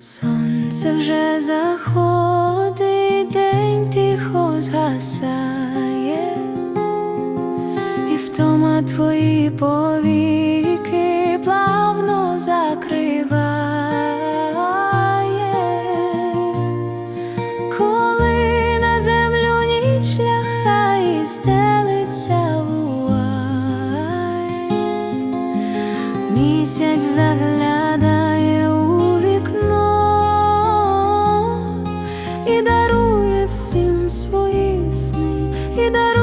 Сонце вже заходить, день тихо згасає, і втома твої повіки плавно закриває, коли на землю ніч ляхає, стелиться вуай, місяць загляне. і дарує.